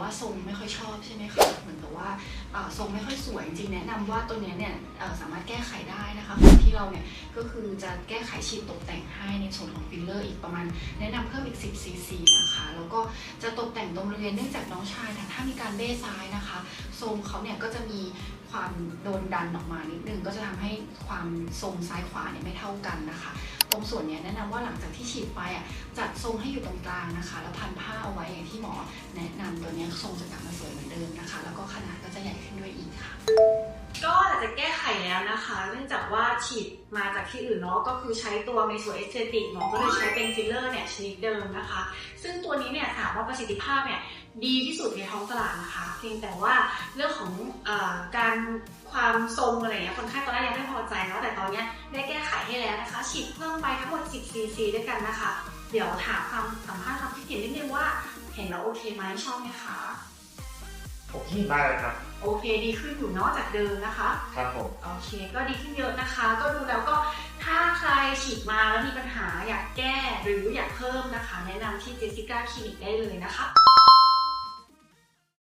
ว่าทรงไม่ค่อยชอบใช่ไหมคะเหมือนกับว่าทรงไม่ค่อยสวยจริงแนะนำว่าตัวเนี้ยเนี่ยสามารถแก้ไขได้นะคะของที่เราเนี่ยก็คือจะแก้ไขฉีดตกแต่งให้ในส่วนของฟิลเลอร์อีกประมาณ แนะนำเพิ่มอีก 10 ซีซีนะคะแล้วก็จะตกแต่งตรงบริเวณเนื่องจากน้องชายถ้ามีการเบ้ซ้ายนะคะทรงเขาเนี่ยก็จะมีความโดนดันออกมานิดนึงก็จะทำให้ความทรงซ้ายขวาเนี่ยไม่เท่ากันนะคะ ตรงส่วนนี้แนะนำว่าหลังจากที่ฉีดไปอะจัดทรงให้อยู่ตรงกลางนะคะ แล้วพันผ้าเอาไว้อย่างที่หมอแนะนำตัวนี้ทรงจะกลับมาสวยเหมือนเดิมนะคะ แล้วก็ขนาดก็จะใหญ่ขึ้นด้วยอีกค่ะ นะคะ เนื่องจากว่าฉีดมาจากที่อื่นเนาะก็คือใช้ตัวเมโซเอสเตติกหมอก็เลยใช้เป็นฟิลเลอร์เนี่ยชนิดเดิมนะคะ ซึ่งตัวนี้เนี่ยถามว่าประสิทธิภาพเนี่ยดีที่สุดในท้องตลาดนะคะ เพียงแต่ว่าเรื่องของอการความทรงอะไรเงี้ยคนไข้ตอนแรกยังไม่พอใจเนาะแต่ตอนเนี้ยได้แก้ไขให้แล้วนะคะ ฉีดเพิ่มไปทั้งหมด 10 ซีซีด้วยกันนะคะ เดี๋ยวถามความสัมภาษณ์ความคิดเห็นนิดนึงว่า เห็นแล้วโอเคไหมชอบไหมคะ โอเคมากเลยครับ โอเคดีขึ้นอยู่เนอกจากเดิมนะคะ ครับผม โอเค ก็ดีขึ้นเยอะนะคะ ก็ดูแล้วก็ถ้าใครฉีดมาแล้วมีปัญหาอยากแก้หรืออยากเพิ่มนะคะ แนะนำที่เจสสิก้าคลินิกได้เลยนะคะ